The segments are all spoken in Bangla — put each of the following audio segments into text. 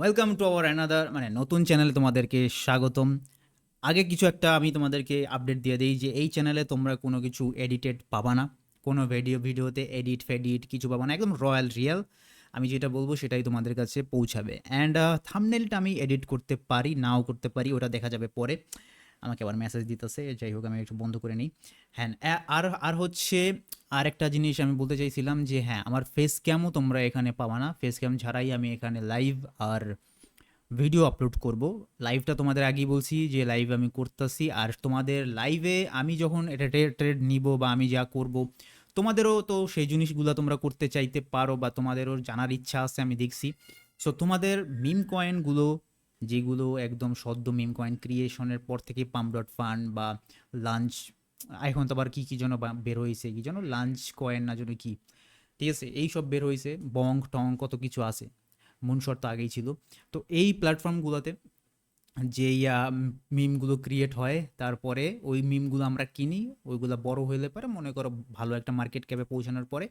ওয়েলকাম টু আওয়ার অ্যানাদার মানে নতুন চ্যানেলে তোমাদেরকে স্বাগতম। আগে কিছু একটা আমি তোমাদেরকে আপডেট দিয়ে দিই যে, এই চ্যানেলে তোমরা কোনো কিছু এডিটেড পাবা না। কোনো ভিডিও ভিডিওতে এডিট ফেডিট কিছু পাবা না। একদম রয়্যাল রিয়েল আমি যেটা বলব সেটাই তোমাদের কাছে পৌঁছাবে। অ্যান্ড থামনেলটা আমি এডিট করতে পারি, নাও করতে পারি, ওটা দেখা যাবে পরে। আমাকে আবার মেসেজ দিতেছে, যাই হোক আমি একটু বন্ধ করে নিই। হ্যাঁ আর আর হচ্ছে আর একটা জিনিস আমি বলতে চাইছিলাম যে হ্যাঁ আমার ফেস ক্যামও তোমরা এখানে পাবা না। ফেস ক্যাম ছাড়াই আমি এখানে লাইভ আর ভিডিও আপলোড করব। লাইভটা তোমাদের আগেই বলছি যে লাইভ আমি করতেছি। আর তোমাদের লাইভে আমি যখন এটা ট্রেড নিব বা আমি যা করব, তোমাদেরও তো সেই জিনিসগুলো তোমরা করতে চাইতে পারো বা তোমাদেরও জানার ইচ্ছা আছে, আমি দেখছি। সো তোমাদের মিম কয়েনগুলো যেগুলো একদম সদ্য মিম কয়েন ক্রিয়েশনের পর থেকে পাম্প ডট ফান্ড বা লাঞ্চ এখন তো আবার কী কী যেন বের হয়েছে, কি যেন লাঞ্চ কয়েন না যেন কী। ঠিক আছে, এই সব বের হয়েছে বং টং কত কিছু আছে। মুনশট তো আগেই ছিল। তো এই প্ল্যাটফর্মগুলোতে যেই মিমগুলো ক্রিয়েট হয়, তারপরে ওই মিমগুলো আমরা কিনি, ওইগুলো বড় হইলে পরে মনে করো ভালো একটা মার্কেট ক্যাপে পৌঁছানোর পরে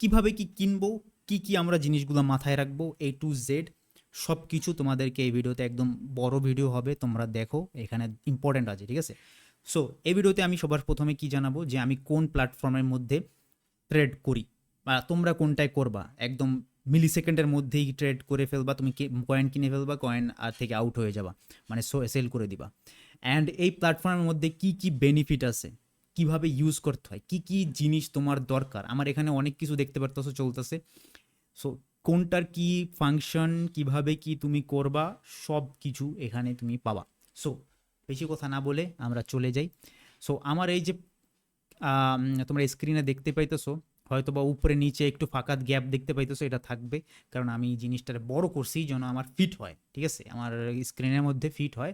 কীভাবে কি কিনবো, কি কি আমরা জিনিসগুলো মাথায় রাখব এ টু জেড সব কিছু তোমাদেরকে এই ভিডিওতে একদম বড় ভিডিও হবে, তোমরা দেখো, এখানে ইম্পর্ট্যান্ট আছে, ঠিক আছে? সো এই ভিডিওতে আমি সবার প্রথমে কি জানাব? যে আমি কোন প্ল্যাটফর্মের মধ্যে ট্রেড করি? বা তোমরা কোনটায় করবা? একদম মিলি সেকেন্ডের মধ্যেই ট্রেড করে ফেলবা, তুমি কয়েন কিনে ফেলবা কয়েন আর থেকে আউট হয়ে যাবা মানে সেল করে দিবা। অ্যান্ড এই প্ল্যাটফর্মের মধ্যে কি কি বেনিফিট আছে? কীভাবে ইউজ করতে হয়? কি কি জিনিস তোমার দরকার? আমার এখানে অনেক কিছু দেখতে পারতেছো, চলতেছে। সো কোনটার কি ফাংশন কীভাবে কি তুমি করবা, সব কিছু এখানে তুমি পাবা। সো বেশি কথা না বলে আমরা চলে যাই। সো আমার এই যে তোমরা স্ক্রিনে দেখতে পাইতেছো হয়তো বা উপরে নিচে একটু ফাঁকা গ্যাপ দেখতে পাইতেছো, এটা থাকবে। কারণ আমি এই জিনিসটা বড় করছি যেন আমার ফিট হয়, ঠিক আছে? আমার স্ক্রিনের মধ্যে ফিট হয়।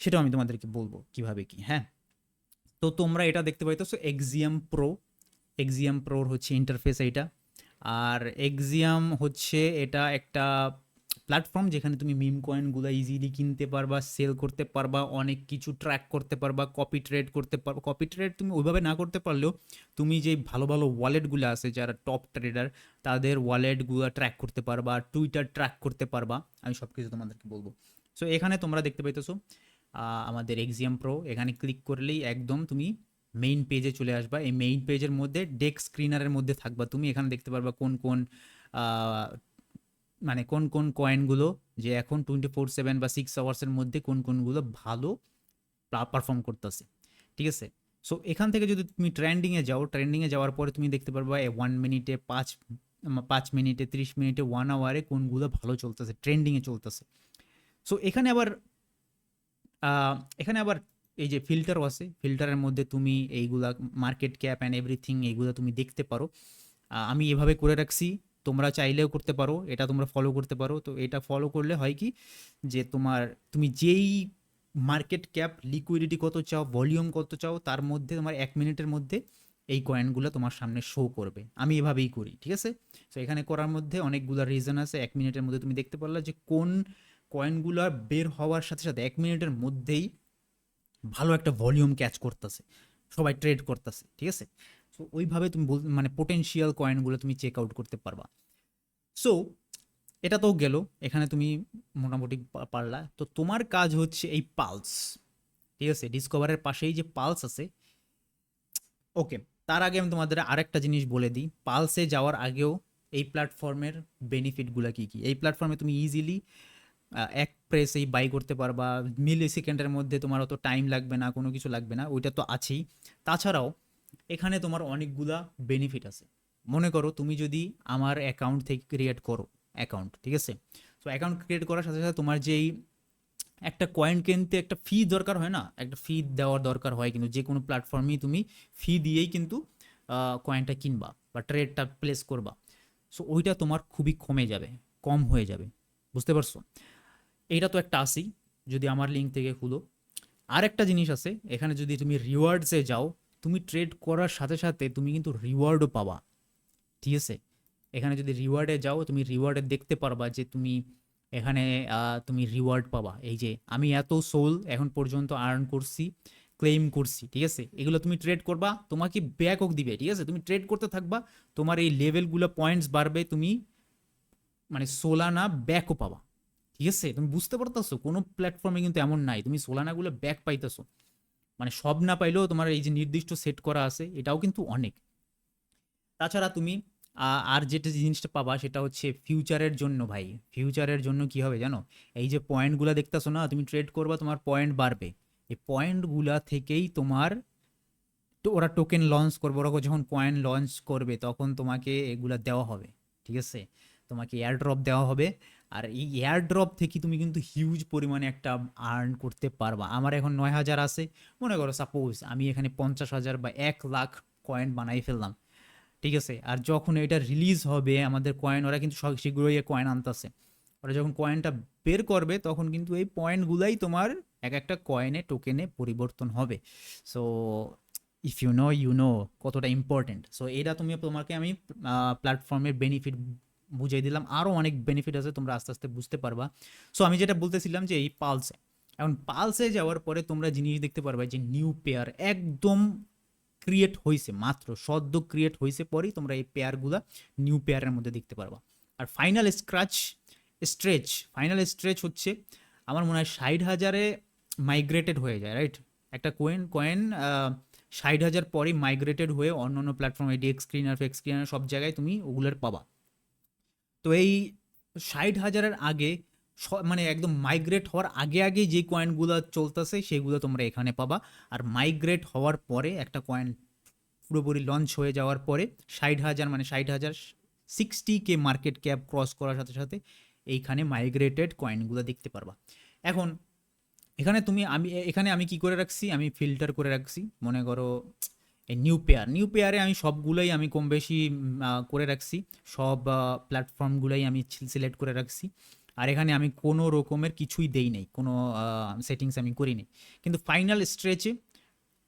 সেটাও আমি তোমাদেরকে বলব, কীভাবে কি হ্যাঁ? তো তোমরা এটা দেখতে পাইতেছো এক্সিয়াম প্রো এক্সিয়াম প্রোর হচ্ছে ইন্টারফেস এইটা। আর এক্সিয়াম হচ্ছে এটা একটা প্ল্যাটফর্ম যেখানে তুমি মিম কয়েনগুলো ইজিলি কিনতে পারবা সেল করতে পারবা, অনেক কিছু ট্র্যাক করতে পারবা কপি ট্রেড করতে পারবা। কপি ট্রেড তুমি ওইভাবে না করতে পারলেও তুমি যে ভালো ভালো ওয়ালেটগুলো আছে, যারা টপ ট্রেডার তাদের ওয়ালেটগুলো ট্র্যাক করতে পারবা টুইটার ট্র্যাক করতে পারবা। আমি সব কিছু তোমাদেরকে বলব। সো এখানে তোমরা দেখতে পাইতেছো আমাদের এক্সিয়াম প্রো এখানে ক্লিক করলেই একদম তুমি মেইন পেজে চলে আসবা। এই মেইন পেজের মধ্যে ডেক স্ক্রিনারের মধ্যে থাকবা। তুমি এখানে দেখতে পারবা কোন কোন মানে কোন কোন কয়েনগুলো যে এখন টোয়েন্টি ফোর সেভেন বা সিক্স আওয়ার্সের মধ্যে কোন কোনগুলো ভালো পারফর্ম করতেছে। ঠিক আছে? সো এখান থেকে যদি তুমি ট্রেন্ডিংয়ে যাও ট্রেন্ডিংয়ে যাওয়ার পরে তুমি দেখতে পারবা ওয়ান মিনিটে পাঁচ পাঁচ মিনিটে ত্রিশ মিনিটে ওয়ান আওয়ারে কোনগুলো ভালো চলতেছে ট্রেন্ডিংয়ে চলতেছে। সো এখানে আবার এখানে আবার এই যে ফিল্টারও আছে ফিল্টারের মধ্যে তুমি এইগুলা মার্কেট ক্যাপ অ্যান্ড এভরিথিং এইগুলো তুমি দেখতে পারো। আমি এভাবে করে রাখছি, তোমরা চাইলেও করতে পারো, এটা তোমরা ফলো করতে পারো। তো এটা ফলো করলে হয় কি, যে তোমার, তুমি যেই মার্কেট ক্যাপ লিকুইডিটি কত চাও ভলিউম কত চাও, তার মধ্যে তোমার এক মিনিটের মধ্যে এই কয়েনগুলো তোমার সামনে শো করবে। আমি এভাবেই করি, ঠিক আছে? তো এখানে করার মধ্যে অনেকগুলো রিজন আছে। এক মিনিটের মধ্যে তুমি দেখতে পারলা যে কোন কয়েনগুলো বের হওয়ার সাথে সাথে এক মিনিটের মধ্যেই ভালো একটা ভলিউম ক্যাচ করতেছে, সবাই ট্রেড করতেছে, ঠিক আছে? সো ওইভাবে তুমি মানে পোটেনশিয়াল কয়েনগুলো তুমি চেক আউট করতে পারবা। সো এটা তো গেল, এখানে তুমি মোটামুটি পারলা। তো তোমার কাজ হচ্ছে এই পালস ঠিক আছে? ডিসকভারের পাশেই যে পালস আছে ওকে তার আগে আমি তোমাদের আরেকটা জিনিস বলে দিই। পালসে যাওয়ার আগেও এই প্ল্যাটফর্মের বেনিফিটগুলো কী কী? এই প্ল্যাটফর্মে তুমি ইজিলি এক প্রেসেই বাই করতে পারবা মিলি সেকেন্ডের মধ্যে তোমার অত টাইম লাগবে না, কোনো কিছু লাগবে না, ওইটা তো আছেই। তাছাড়াও, এখানে তোমার অনেকগুলা বেনিফিট আছে। মনে করো, তুমি যদি আমার অ্যাকাউন্ট থেকে ক্রিয়েট করো অ্যাকাউন্ট ঠিক আছে? তো অ্যাকাউন্ট ক্রিয়েট করার সাথে সাথে তোমার যেই একটা কয়েন কিনতে একটা ফি দরকার হয় না? একটা ফি দেওয়ার দরকার হয়, কিন্তু যে কোনো প্ল্যাটফর্মেই তুমি ফি দিয়েই কিন্তু কয়েনটা কিনবা বা ট্রেডটা প্লেস করবা। সো ওইটা তোমার খুবই কমে যাবে, কম হয়ে যাবে। বুঝতে পারছ? এইটা তো একটা আসি যদি আমার লিঙ্ক থেকে খুলো। আর একটা জিনিস আছে, এখানে যদি তুমি রিওয়ার্ডসে যাও, তুমি ট্রেড করার সাথে সাথে তুমি কিন্তু রিওয়ার্ডও পাবা। ঠিক আছে? এখানে যদি রিওয়ার্ডে যাও, তুমি রিওয়ার্ডে দেখতে পারবা যে তুমি এখানে তুমি রিওয়ার্ড পাবা। এই যে, আমি এত সোল এখন পর্যন্ত আর্ন করছি ক্লেম করছি, ঠিক আছে? এগুলো তুমি ট্রেড করবা, তোমাকে ব্যাকও দিবে, ঠিক আছে? তুমি ট্রেড করতে থাকবা, তোমার এই লেভেলগুলো পয়েন্টস বাড়বে, তুমি মানে সোলানা ব্যাকও পাবা। ঠিক আছে তুমি বুঝতে পারতেছো, কোনো প্ল্যাটফর্মে কিন্তু এমন নাই। তুমি সোলানাগুলো ব্যাক পাইতেছো। মানে সব না পাইলেও তোমার এই যে নির্দিষ্ট সেট করা আছে, এটাও কিন্তু অনেক। তাছাড়া তুমি আর যেটা জিনিসটা পাবা সেটা হচ্ছে ফিউচারের জন্য ভাই। ফিউচারের জন্য কি হবে জানো? এই যে পয়েন্টগুলো দেখতেছো না, তুমি ট্রেড করবা, তোমার পয়েন্ট বাড়বে। এই পয়েন্টগুলা থেকেই তোমার ওরা টোকেন লঞ্চ করবে, ওরা যখন পয়েন্ট লঞ্চ করবে, তখন তোমাকে এগুলা দেওয়া হবে। ঠিক আছে? তোমাকে এয়ার ড্রপ দেওয়া হবে। আর এই এয়ার ড্রপ থেকে তুমি কিন্তু হিউজ পরিমাণে একটা আর্ন করতে পারবা। আমার এখন নয় হাজার আছে। মনে করো সাপোজ আমি এখানে পঞ্চাশ হাজার বা এক লাখ কয়েন বানাই ফেললাম। ঠিক আছে? আর যখন এটা রিলিজ হবে, আমাদের কয়েন ওরা কিন্তু শীঘ্রই কয়েন আনতেছে। ওরা যখন কয়েনটা বের করবে, তখন কিন্তু এই পয়েন্টগুলাই তোমার এক একটা কয়েনে টোকেনে পরিবর্তন হবে। So if you know you know কতটা ইম্পর্টেন্ট সো এটা তুমি তোমাকে আমি প্ল্যাটফর্মের বেনিফিট বুঝিয়ে দিলাম। আরও অনেক বেনিফিট আছে, তোমরা আস্তে আস্তে বুঝতে পারবা। সো আমি যেটা বলতেছিলাম যে এই পালসে এখন পালসে যাওয়ার পরে তোমরা জিনিস দেখতে পারবা যে নিউ পেয়ার একদম ক্রিয়েট হয়েছে মাত্র সদ্য ক্রিয়েট হয়েছে পরেই তোমরা এই পেয়ারগুলা নিউ পেয়ারের মধ্যে দেখতে পারবা। আর final scratch stretch final stretch হচ্ছে, আমার মনে হয় ষাট হাজারে মাইগ্রেটেড হয়ে যায় রাইট একটা কোয়েন কয়েন ষাট হাজার পরেই মাইগ্রেটেড হয়ে অন্য অন্য প্ল্যাটফর্মে ডেক্স স্ক্রিনার ফেক স্ক্রিনার সব জায়গায় তুমি ওগুলোর পাবা। তো এই ষাট হাজারের আগে মানে একদম মাইগ্রেট হওয়ার আগে আগে যে কয়েনগুলো চলতেছে, সেগুলো তোমরা এখানে পাবা। আর মাইগ্রেট হওয়ার পরে একটা কয়েন পুরোপুরি লঞ্চ হয়ে যাওয়ার পরে ষাট হাজার মানে ষাট হাজার sixty K market cap cross করার সাথে সাথে এইখানে মাইগ্রেটেড কয়েনগুলো দেখতে পারবা। এখন এখানে তুমি, আমি এখানে আমি কি করে রাখছি? আমি ফিল্টার করে রাখছি। মনে করো এই নিউ পেয়ার নিউ পেয়ারে আমি সবগুলোই আমি কম বেশি করে রাখছি। সব প্ল্যাটফর্মগুলোই আমি সিলেক্ট করে রাখছি। আর এখানে আমি কোনো রকমের কিছুই দেই নাই। কোনো সেটিংস আমি করি নাই। কিন্তু ফাইনাল স্ট্রেচে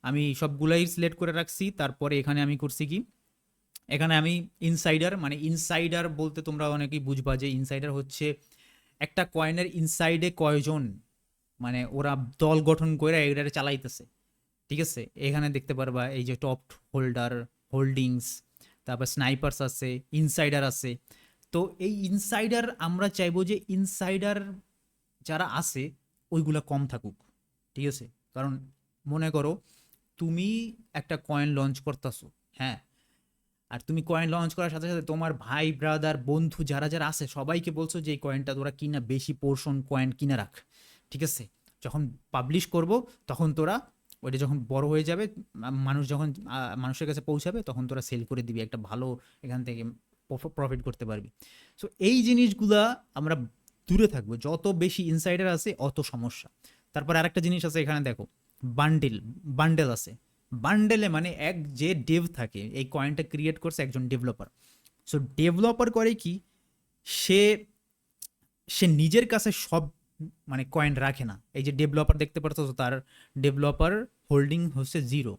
আমি সবগুলাই সিলেক্ট করে রাখছি। তারপরে এখানে আমি করছি কি? এখানে আমি ইনসাইডার মানে ইনসাইডার বলতে তোমরা অনেকেই বুঝবা যে ইনসাইডার হচ্ছে একটা কয়েনের ইনসাইডে কয়জন মানে ওরা দল গঠন করে এটারে চালাইতেছে। ঠিক আছে? এখানে দেখতে পারবা এই যে টপ হোল্ডার হোল্ডিংস তারপর স্নাইপার্স আছে ইনসাইডার আছে। তো এই ইনসাইডার আমরা চাইব যে ইনসাইডার যারা আছে, ওইগুলা কম থাকুক, ঠিক আছে? কারণ মনে করো তুমি একটা কয়েন লঞ্চ করতেছো হ্যাঁ? আর তুমি কয়েন লঞ্চ করার সাথে সাথে তোমার ভাই ব্রাদার বন্ধু যারা যারা আছে, সবাইকে বলছো যে এই কয়েনটা তোরা কিনা, বেশি পোর্শন কয়েন কিনে রাখ, ঠিক আছে? যখন পাবলিশ করব, তখন তোরা ওইটা যখন বড় হয়ে যাবে মানুষ যখন মানুষের কাছে পৌঁছাবে, তখন তোরা সেল করে দিবি, একটা ভালো এখান থেকে প্রফিট করতে পারবি। সো এই জিনিসগুলা আমরা দূরে থাকব। যত বেশি ইনসাইডার আছে, অত সমস্যা। তারপর আরেকটা জিনিস আছে এখানে দেখো বান্ডেল বান্ডেল আছে। বান্ডেলে মানে এক যে ডেভ থাকে, এই কয়েনটা ক্রিয়েট করছে একজন ডেভেলপার সো ডেভেলপার করে কি, সে সে নিজের কাছে সব মানে কয়েন রাখে না। এই যে ডেভেলপার দেখতে পারতো তার ডেভেলপার হোল্ডিং হচ্ছে জিরো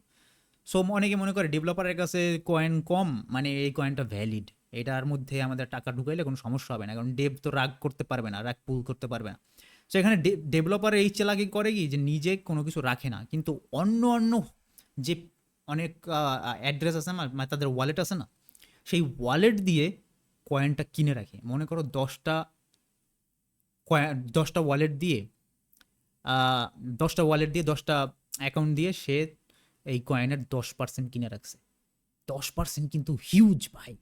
সো অনেকে মনে করে ডেভেলপারের কাছে কয়েন কম মানে এই কয়েনটা ভ্যালিড এটার মধ্যে আমাদের টাকা ঢুকাইলে কোনো সমস্যা হবে না, কারণ ডেভ তো রাগ করতে পারবে না, রাগ পুল করতে পারবে না। সো এখানে ডেভেলপার এই চেলাকি করে কি, যে নিজে কোনো কিছু রাখে না। কিন্তু অন্য অন্য যে অনেক অ্যাড্রেস আছে না মানে তাদের ওয়ালেট আছে না, সেই ওয়ালেট দিয়ে কয়েনটা কিনে রাখে। মনে করো দশটা দশটা ওয়ালেট দিয়ে দশটা ওয়ালেট দিয়ে, দশটা অ্যাকাউন্ট দিয়ে সে এই কয়েনের দশ পার্সেন্ট কিনে রাখছে। দশ পার্সেন্ট কিন্তু হিউজ ভাই।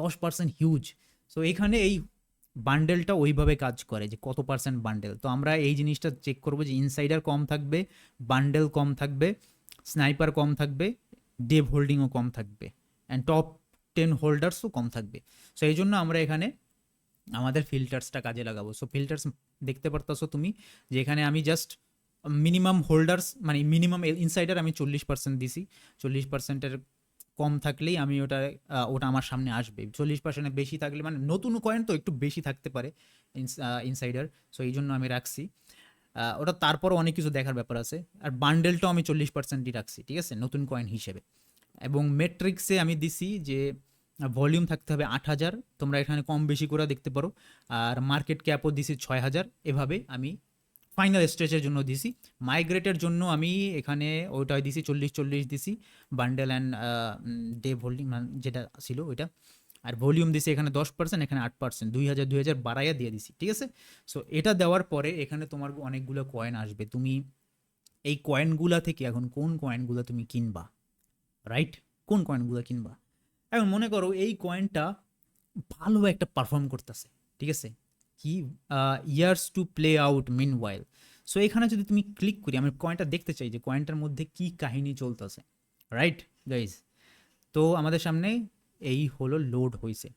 দশ পার্সেন্ট হিউজ সো এখানে এই বান্ডেলটা ওইভাবে কাজ করে যে কত পার্সেন্ট বান্ডেল তো আমরা এই জিনিসটা চেক করব যে ইনসাইডার কম থাকবে বান্ডেল কম থাকবে স্নাইপার কম থাকবে ডেভ হোল্ডিংও কম থাকবে অ্যান্ড টপ টেন হোল্ডার্সও কম থাকবে। সো এই জন্য আমরা এখানে আমাদের ফিল্টার্সটা কাজে লাগাবো। সো ফিল্টার্স দেখতে পারতাছো তুমি যে এখানে আমি জাস্ট মিনিমাম হোল্ডার্স মানে মিনিমাম ইনসাইডার আমি চল্লিশ পার্সেন্ট দিছি। চল্লিশ পার্সেন্টের কম থাকলেই আমি ওটা ওটা আমার সামনে আসবে। চল্লিশ পার্সেন্টের বেশি থাকলে মানে নতুন কয়েন তো একটু বেশি থাকতে পারে ইনসাইডার সো এই জন্য আমি রাখছি। ওটা তারপরও অনেক কিছু দেখার ব্যাপার আছে। আর বান্ডেলটাও আমি চল্লিশ পার্সেন্টই রাখছি, ঠিক আছে? নতুন কয়েন হিসেবে। এবং মেট্রিক্সে আমি দিছি যে ভলিউম থাকতে হবে আট হাজার। তোমরা এখানে কম বেশি করে দেখতে পারো। আর মার্কেট ক্যাপও দিছি ছয় হাজার। এভাবে আমি ফাইনাল স্টেজের জন্য দিছি। মাইগ্রেটের জন্য আমি এখানে ওইটাই দিছি, চল্লিশ চল্লিশ দিছি। বান্ডেল অ্যান্ড ডে হোল্ডিং যেটা ছিল ওইটা। আর ভলিউম দিছে এখানে দশ পার্সেন্ট এখানে আট পার্সেন্ট দুই হাজার দুই হাজার বাড়াইয়া দিয়ে দিছি, ঠিক আছে? সো এটা দেওয়ার পরে এখানে তোমার অনেকগুলো কয়েন আসবে। তুমি এই কয়েনগুলা থেকে এখন কোন কয়েনগুলো তুমি কিনবা? রাইট কোন কয়েনগুলো কিনবা? এখন মনে করো এই কয়েনটা ভালো একটা পারফর্ম করতেছে, ঠিক আছে? কি years to play out meanwhile so এখানে যদি তুমি ক্লিক করি, আমি কয়েনটা দেখতে চাই যে কয়েনটার মধ্যে কি কাহিনী চলতেছে রাইট গাইজ তো আমাদের সামনে এই হলো লোড হয়েছে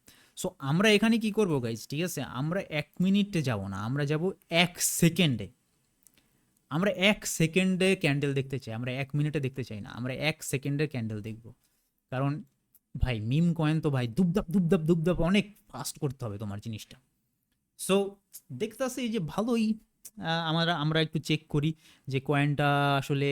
সো আমরা এখানে কি করব গাইজ ঠিক আছে? আমরা এক মিনিটে যাব না, আমরা যাব এক সেকেন্ডে। আমরা এক সেকেন্ডে ক্যান্ডেল দেখতে চাই, আমরা এক মিনিটে দেখতে চাই না, আমরা এক সেকেন্ডের ক্যান্ডেল দেখব। কারণ ভাই মিম কয়েন তো ভাই দুবদাপ দুবদাপ দুবদাপ অনেক ফাস্ট করতে হবে তোমার জিনিসটা। সো দেখতেছি যে ভালোই আমরা আমরা একটু চেক করি যে কয়েনটা আসলে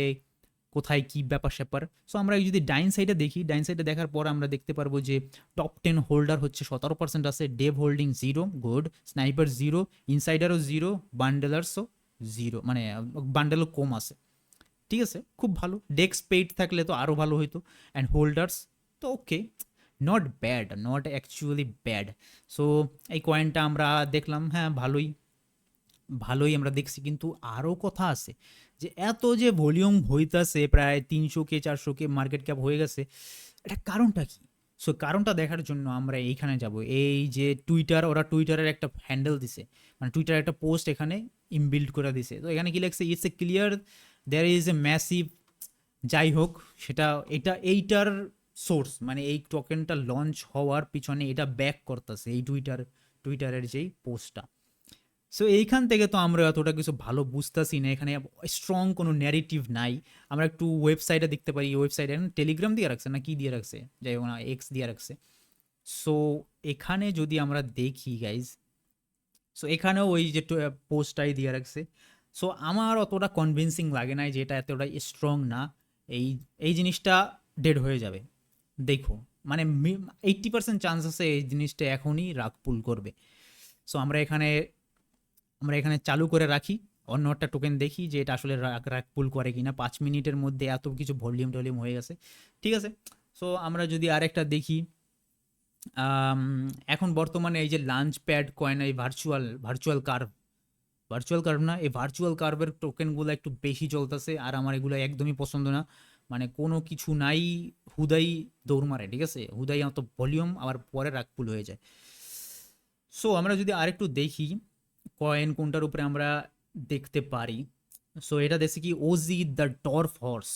কোথায় কি ব্যাপার স্যাপার। সো আমরা যদি ডাইন সাইডে দেখি, ডাইন সাইডে দেখার পর আমরা দেখতে পারব যে টপ টেন হোল্ডার হচ্ছে সতেরো পার্সেন্ট আছে dev holding zero good sniper zero ইনসাইডারও zero বান্ডেলার্সও জিরো মানে বান্ডেলও কম আছে। ঠিক আছে? খুব ভালো। ডেক্স পেইড থাকলে তো আরও ভালো হইতো। অ্যান্ড হোল্ডার্স তো okay not bad not actually bad so এই কয়েনটা আমরা দেখলাম হ্যাঁ ভালোই ভালোই আমরা দেখছি। কিন্তু আরও কথা আছে যে এত যে ভলিউম হইতাছে, প্রায় তিনশো কে, চারশো কে মার্কেট ক্যাপ হয়ে গেছে, এটা কারণটা কি? সো কারণটা দেখার জন্য আমরা এইখানে যাব। এই যে টুইটার ওরা টুইটারের একটা হ্যান্ডেল দিছে। মানে টুইটার একটা পোস্ট এখানে ইমবিল্ড করে দিছে। তো এখানে কি লাগছে it's a clear there is a massive যাই হোক, সেটা, এটা, এইটার সোর্স মানে এই টোকেনটা লঞ্চ হওয়ার পিছনে এটা ব্যাক করতেছে, এই টুইটার টুইটারের যেই পোস্টটা সো এইখান থেকে তো আমরা অতটা কিছু ভালো বুঝতেছি না, এখানে স্ট্রং কোনো ন্যারেটিভ নাই। আমরা একটু ওয়েবসাইটে দেখতে পারি ওয়েবসাইটে টেলিগ্রাম দিয়ে রাখছে না কি দিয়ে রাখছে? যাই হোক না এক্স দিয়ে রাখছে। সো এখানে যদি আমরা দেখি গাইজ সো এখানেও ওই যে পোস্টটাই দিয়ে রাখছে। সো আমার অতটা কনভিনসিং লাগে নাই যে এটা এতটা স্ট্রং না। এই এই জিনিসটা ডেড হয়ে যাবে। দেখো মানে এইট্টি পার্সেন্ট চান্স আছে এই জিনিসটা এখনই রাগ পুল করবে। সো আমরা এখানে আমরা এখানে চালু করে রাখি। অন্য একটা টোকেন দেখি যে এটা আসলে রাগ রাগ পুল করে কিনা। পাঁচ মিনিটের মধ্যে এত কিছু ভলিউম টলিউম হয়ে গেছে। ঠিক আছে? সো আমরা যদি আরেকটা দেখি এখন বর্তমানে এই যে লাঞ্চ প্যাড কয়েন এই virtual virtual curve virtual curve না, এই ভার্চুয়াল কার্ভের টোকেনগুলো একটু বেশি চলতেছে, আর আমার এগুলো একদমই পছন্দ না। মানে কোনো কিছু নাই, হুদাই দৌড় মারে, ঠিক আছে? হুদাই অত ভলিউম, আবার পরে রাগপুল হয়ে যায়। সো আমরা যদি আরেকটু দেখি, কয়েন কোনটার উপরে আমরা দেখতে পারি। সো এটা দেখছি কি OG the dwarf horse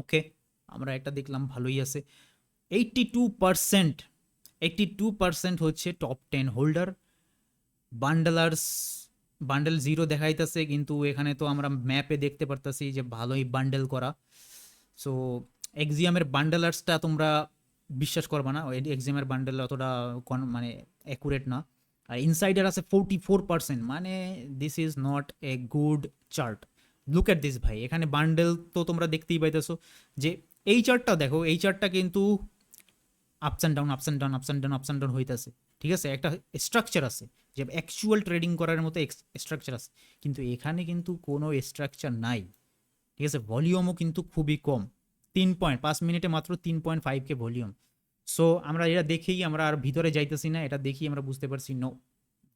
okay আমরা একটা দেখলাম, ভালোই আছে। Eighty two percent eighty two percent হচ্ছে top ten holder bundlers bundle zero দেখাইতেছে, কিন্তু এখানে তো আমরা ম্যাপে দেখতে পারতাছি যে ভালোই বান্ডেল করা। সো এক্সিয়ামের বান্ডেলার্সটা তোমরা বিশ্বাস করবা না। এক্সিয়ামের বান্ডেল অতটা কন- মানে অ্যাকুরেট না। আর ইনসাইডার আছে ফোরটি ফোর পার্সেন্ট মানে this is not a good chart look at this ভাই, এখানে বান্ডেল তো তোমরা দেখতেই পাইতেছো যে এই চার্টটা দেখো, এই চার্টটা কিন্তু ups and down ups and down ups and down ups and down হইতেছে। ঠিক আছে? একটা স্ট্রাকচার আছে, যে অ্যাকচুয়াল ট্রেডিং করার মতো স্ট্রাকচার আছে। কিন্তু এখানে কিন্তু কোনো স্ট্রাকচার নাই। ঠিক আছে ভলিউমও কিন্তু খুবই কম। তিন পয়েন্ট পাঁচ মিনিটে মাত্র তিন point five K volume so আমরা এটা দেখেই আমরা আর ভিতরে যাইতেছি না, এটা দেখেই আমরা বুঝতে পারছি no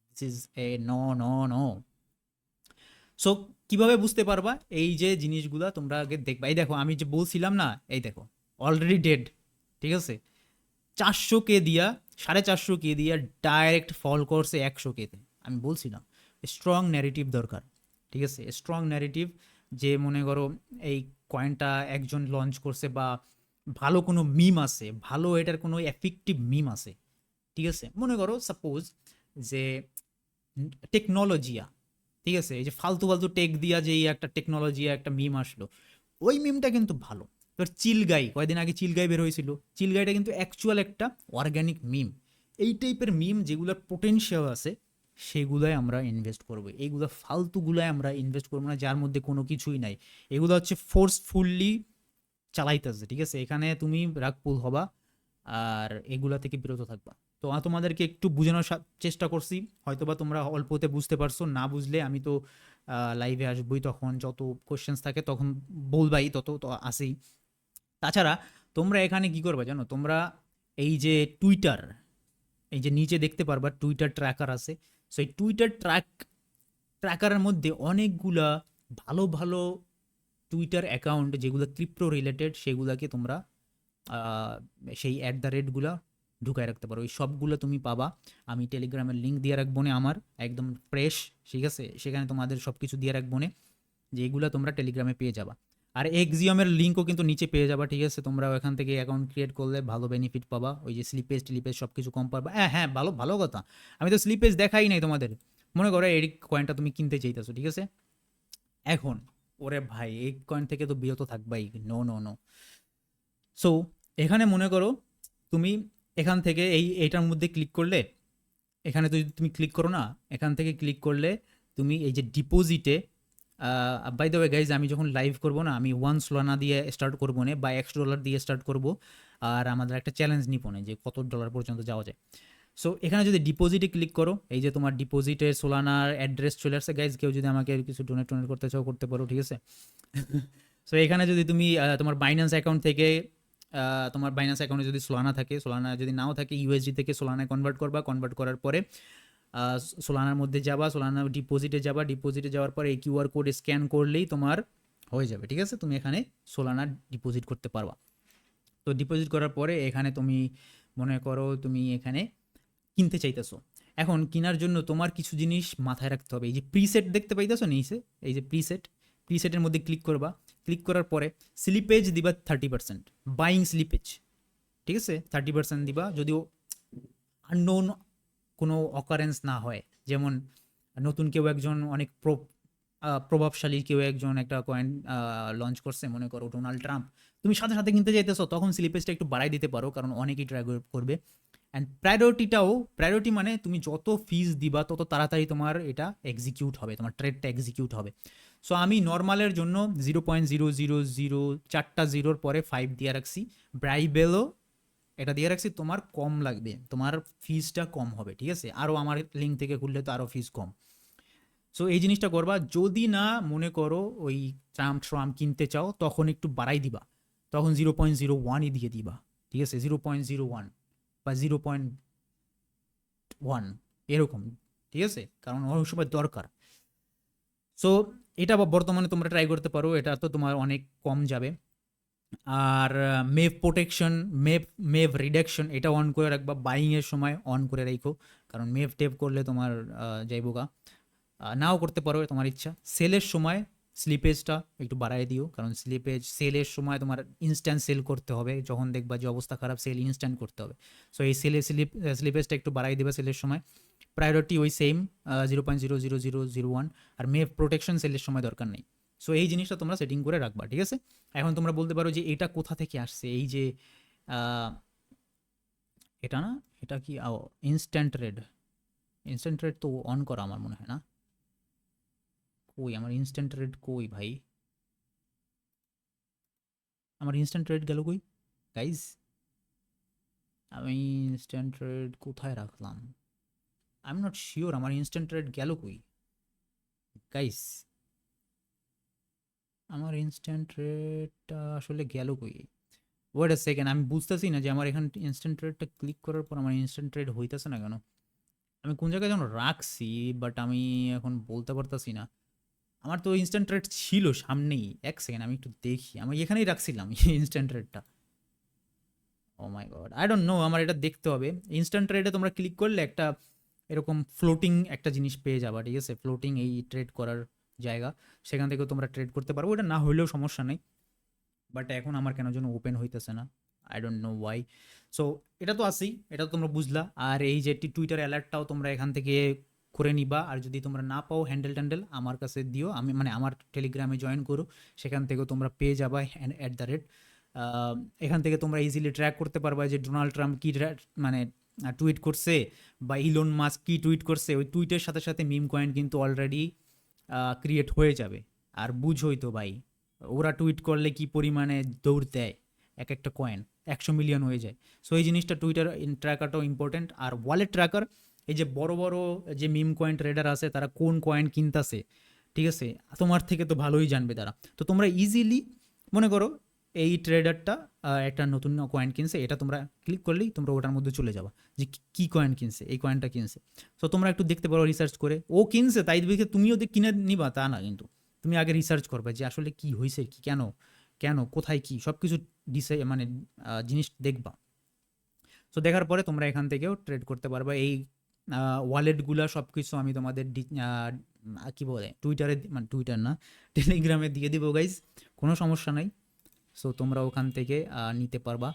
this is a no no no so কীভাবে বুঝতে পারবা? এই যে জিনিসগুলা তোমরা আগে দেখবা। এই দেখো, আমি যে বলছিলাম না, এই দেখো অলরেডি ডেড ঠিক আছে? চারশো কে দিয়া, সাড়ে চারশো কে দিয়া ডাইরেক্ট ফল করছে একশো কেতে আমি বলছিলাম স্ট্রং ন্যারেটিভ দরকার, ঠিক আছে? স্ট্রং ন্যারেটিভ যে মনে করো এই কয়েনটা একজন লঞ্চ করছে বা ভালো কোনো মিম আছে, ভালো এটার কোনো এফেক্টিভ মিম আছে, ঠিক আছে? মনে করো সাপোজ যে টেকনোলজিয়া ঠিক আছে? এই যে ফালতু ফালতু টেক দিয়া যে একটা টেকনোলজি একটা মিম আসলো, ওই মিমটা কিন্তু ভালো। এবার চিলগাই কয়েকদিন আগে চিলগাই বের হয়েছিল, চিলগাইটা কিন্তু অ্যাকচুয়াল একটা অর্গ্যানিক মিম এই টাইপের মিম যেগুলোর পোটেনশিয়াল আছে সেগুলোই আমরা ইনভেস্ট করব। এইগুলো ফালতুগুলোয় আমরা ইনভেস্ট করব না, যার মধ্যে কোনো কিছুই নাই। এগুলো হচ্ছে ফোর্সফুললি চালাইতেছে, ঠিক আছে? এখানে তুমি রাগপুল হবা আর এগুলা থেকে বিরত থাকবা। তো তোমাদেরকে একটু বোঝানোর চেষ্টা করছি। হয়তোবা তোমরা অল্পতে বুঝতে পারছ, না বুঝলে আমি তো লাইভে আসবই তখন, যত কোশ্চেন্স থাকে তখন বলবাই, তত তো আসেই তাছাড়া তোমরা এখানে কি করবে জানো? তোমরা এই যে টুইটার এই যে নিচে দেখতে পারবা টুইটার ট্র্যাকার আছে। সো এই টুইটার ট্র্যাক ট্র্যাকারের মধ্যে অনেকগুলা ভালো ভালো টুইটার অ্যাকাউন্ট যেগুলো ক্রিপ্টো রিলেটেড সেগুলোকে তোমরা সেই অ্যাট দ্য রেটগুলা ঢুকায় রাখতে পারো। ওই সবগুলো তুমি পাবা। আমি টেলিগ্রামের লিঙ্ক দিয়ে রাখব না আমার, একদম ফ্রেশ ঠিক আছে? সেখানে তোমাদের সব কিছু দিয়ে রাখব না যে এগুলো তোমরা টেলিগ্রামে পেয়ে যাবা। আর এক্সিয়মের লিঙ্কও কিন্তু নিচে পেয়ে যাবা, ঠিক আছে? তোমরা ওখান থেকে অ্যাকাউন্ট ক্রিয়েট করলে ভালো বেনিফিট পাবা। ওই যে স্লিপেজ টিলিপেজ সব কিছু কম পাবা। হ্যাঁ হ্যাঁ ভালো ভালো কথা। আমি তো স্লিপেজ দেখাই নাই তোমাদের। মনে করো এই কয়েনটা তুমি কিনতে চাইতেছো, ঠিক আছে? এখন, ওরে ভাই, এই কয়েন থেকে তো বিরত থাকবাই। নো নো নো সো এখানে মনে করো তুমি এখান থেকে এই, এইটার মধ্যে ক্লিক করলে, এখানে যদি তুমি ক্লিক করো না, এখান থেকে ক্লিক করলে তুমি এই যে ডিপোজিটে বাই দ্য ওয়ে গাইজ আমি যখন লাইভ করব না, আমি ওয়ান সোলানা দিয়ে স্টার্ট করব না, বা একশো ডলার দিয়ে স্টার্ট করব, আর আমাদের একটা চ্যালেঞ্জ নিপনে যে কত ডলার পর্যন্ত যাওয়া যায়। সো এখানে যদি ডিপোজিটে ক্লিক করো, এই যে তোমার ডিপোজিটের সোলানার অ্যাড্রেস চলে আসছে গাইজ কেউ যদি আমাকে কিছু ডোনেট টোনেট করতে চাও, করতে পারো, ঠিক আছে? সো এখানে যদি তুমি তোমার বাইন্যান্স অ্যাকাউন্ট থেকে তোমার বাইন্যান্স অ্যাকাউন্টে যদি সোলানা থাকে সোলানা যদি নাও থাকে ইউএসডি থেকে সোলানায় কনভার্ট করবা কনভার্ট করার পরে সোলানার মধ্যে যাবা, সোলানা ডিপোজিটে যাবা ডিপোজিটে যাওয়ার পরে এই কিউআর কোড স্ক্যান করলেই তোমার হয়ে যাবে, ঠিক আছে? তুমি এখানে সোলানা ডিপোজিট করতে পারবা। তো ডিপোজিট করার পরে এখানে তুমি মনে করো তুমি এখানে কিনতে চাইতেছো। এখন কেনার জন্য তোমার কিছু জিনিস মাথায় রাখতে হবে। এই যে প্রিসেট দেখতে পাইতেছো নিচে, এই যে প্রিসেট প্রিসেটের মধ্যে ক্লিক করবা। ক্লিক করার পরে স্লিপেজ দিবা থার্টি পার্সেন্ট বাইং স্লিপেজ ঠিক আছে? থার্টি পার্সেন্ট দিবা, যদিও আননোন কোনো অকারেন্স না হয়। যেমন নতুন কেউ একজন অনেক প্র প্রভাবশালী কেউ একজন একটা কয়েন লঞ্চ করছে, মনে করো ডোনাল্ড ট্রাম্প তুমি সাথে সাথে কিনতে চাইতেছো, তখন স্লিপেজটা একটু বাড়াই দিতে পারো, কারণ অনেকেই ট্রাই করবে। অ্যান্ড প্রায়োরিটিটাও প্রায়োরিটি মানে তুমি যত ফিজ দিবা, তত তাড়াতাড়ি তোমার এটা এক্সিকিউট হবে, তোমার ট্রেডটা এক্সিকিউট হবে। সো আমি নর্মালের জন্য zero point zero zero zero চারটা জিরোর পরে ফাইভ দিয়ে রাখছি। ব্রাইবেলও এটা দিয়ে রাখছি, তোমার কম লাগবে, তোমার ফিজটা কম হবে, ঠিক আছে? আরও আমার লিঙ্ক থেকে খুললে তো আরও ফিজ কম। সো এই জিনিসটা করবা, যদি না মনে করো ওই ট্রাম্প ট্রাম্প কিনতে চাও, তখন একটু বাড়াই দিবা। তখন জিরো পয়েন্ট জিরো ওয়ানই দিয়ে দিবা, ঠিক আছে? জিরো পয়েন্ট জিরো ওয়ান বা জিরো পয়েন্ট ওয়ান এরকম, ঠিক আছে? কারণ ওই সময় দরকার। সো এটা বর্তমানে তোমরা ট্রাই করতে পারো, এটা তো তোমার অনেক কম যাবে। আর MEV protection, MEV MEV reduction এটা অন করে রাখবা বাইংয়ের সময় অন করে রাখো। কারণ মেভ টেপ করলে তোমার যাইব গা। নাও করতে পারো তোমার ইচ্ছা। সেলের সময় স্লিপেজটা একটু বাড়াই দিও, কারণ স্লিপেজ সেলের সময় তোমার ইনস্ট্যান্ট সেল করতে হবে। যখন দেখবা যে অবস্থা খারাপ সেল ইনস্ট্যান্ট করতে হবে। সো এই সেলের স্লিপ স্লিপেজটা একটু বাড়াই দেবে সেলের সময়। প্রায়োরিটি ওই same zero point zero zero zero zero one আর মেভ প্রোটেকশন সেলের সময় দরকার নেই। সো এই জিনিসটা তোমরা সেটিং করে রাখবা, ঠিক আছে? এখন তোমরা বলতে পারো যে এটা কোথা থেকে আসছে? এই যে এটা না? এটা কি? ইনস্ট্যান্ট রেড ইনস্ট্যান্ট রেড তো অন করা আমার মনে হয় না। কই? আমার ইনস্ট্যান্ট রেড কই ভাই? আমার ইনস্ট্যান্ট রেড গেল কই? গাইজ আমি ইনস্ট্যান্ট রেড কোথায় রাখলাম? আই এম নট শিওর আমার ইনস্ট্যান্ট রেড গেল কই? গাইস আমার ইনস্ট্যান্ট রেটটা আসলে গেল কই? ওয়েট আ সেকেন্ড আমি বুঝতেছি না যে আমার এখানে ইনস্ট্যান্ট রেটটা ক্লিক করার পর আমার ইনস্ট্যান্ট রেট হইতেছে না কেন? আমি কোন জায়গায় যেন রাখছি বাট আমি এখন বলতে পারতাছি না, আমার তো ইনস্ট্যান্ট রেট ছিল সামনেই। এক সেকেন্ড আমি একটু দেখি। আমি এখানেই রাখছিলাম ইনস্ট্যান্ট রেটটা ও my god I don't know আমার এটা দেখতে হবে। ইনস্ট্যান্ট রেটে তোমরা ক্লিক করলে একটা এরকম ফ্লোটিং একটা জিনিস পেয়ে যাবা, ঠিক আছে? ফ্লোটিং এই ট্রেড করার জায়গা, সেখান থেকেও তোমরা ট্রেড করতে পারব এটা না হলেও সমস্যা নেই। বাট এখন আমার কেন যেন ওপেন হইতেছে না? I don't know why so এটা তো আসি এটা তো তোমরা বুঝলা। আর এই যে টুইটার অ্যালার্টটাও তোমরা এখান থেকে করে নিবা। আর যদি তোমরা না পাও হ্যান্ডেল ট্যান্ডেল, আমার কাছে দিও। আমি মানে আমার টেলিগ্রামে জয়েন করো। সেখান থেকেও তোমরা পেয়ে যাবা অ্যাট দ্য রেট এখান থেকে তোমরা ইজিলি ট্র্যাক করতে পারবা যে ডোনাল্ড ট্রাম্প কী মানে টুইট করছে বা ইলন মাস্ক কী টুইট করছে। ওই টুইটের সাথে সাথে মিম কয়েন কিন্তু অলরেডি ক্রিয়েট হয়ে যাবে। আর বুঝোই তো ভাই, ওরা টুইট করলে কি পরিমাণে দৌড় দেয়? এক একটা কয়েন একশো মিলিয়ন হয়ে যায়। সো এই জিনিসটা টুইটার ট্র্যাকারটাও ইম্পর্টেন্ট আর ওয়ালেট ট্র্যাকার এই যে বড় বড় যে মিম কয়েন ট্রেডার আছে, তারা কোন কয়েন কিনতাছে, ঠিক আছে? তোমার থেকে তো ভালোই জানবে তারা। তো তোমরা ইজিলি মনে করো এই ট্রেডারটা একটা নতুন কয়েন কিনছে, এটা তোমরা ক্লিক করলেই তোমরা ওটার মধ্যে চলে যাবা যে কি- কয়েন কিনছে, এই কয়েনটা কিনছে। সো তোমরা একটু দেখতে পারো রিসার্চ করে। ও কিনছে, তাই দেখে তুমিও কিনে নিবা, তা না কিন্তু। তুমি আগে রিসার্চ করবে যে আসলে কি হয়েছে কি কেন কেন, কোথায় কি সব কিছু ডিসাই মানে জিনিস দেখবা। সো দেখার পরে তোমরা এখান থেকেও ট্রেড করতে পারবা। এই ওয়ালেটগুলো সব কিছু আমি তোমাদের কি বলে টুইটারে মানে টুইটার না টেলিগ্রামে দিয়ে দিব গাইজ কোনো সমস্যা নাই। সো তোমরা ওখান থেকে নিতে পারবা।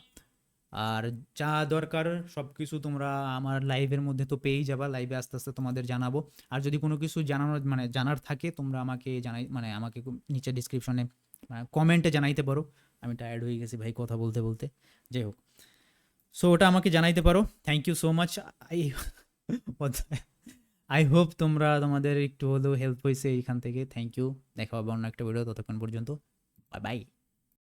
আর যা দরকার সব কিছু তোমরা আমার লাইভের মধ্যে তো পেয়েই যাবা। লাইভে আস্তে আস্তে তোমাদের জানাব। আর যদি কোনো কিছু জানানোর মানে জানার থাকে, তোমরা আমাকে জানাই মানে আমাকে নিচে ডিসক্রিপশনে কমেন্টে জানাইতে পারো। আমি টায়ার্ড হয়ে গেছি ভাই কথা বলতে বলতে। যাই হোক। সো ওটা আমাকে জানাইতে পারো। Thank you so much I I hope তোমরা তোমাদের একটু হলেও হেল্প হয়েছে এইখান থেকে। থ্যাংক ইউ দেখা হবে অন্য একটা ভিডিও ততক্ষণ পর্যন্ত। Bye bye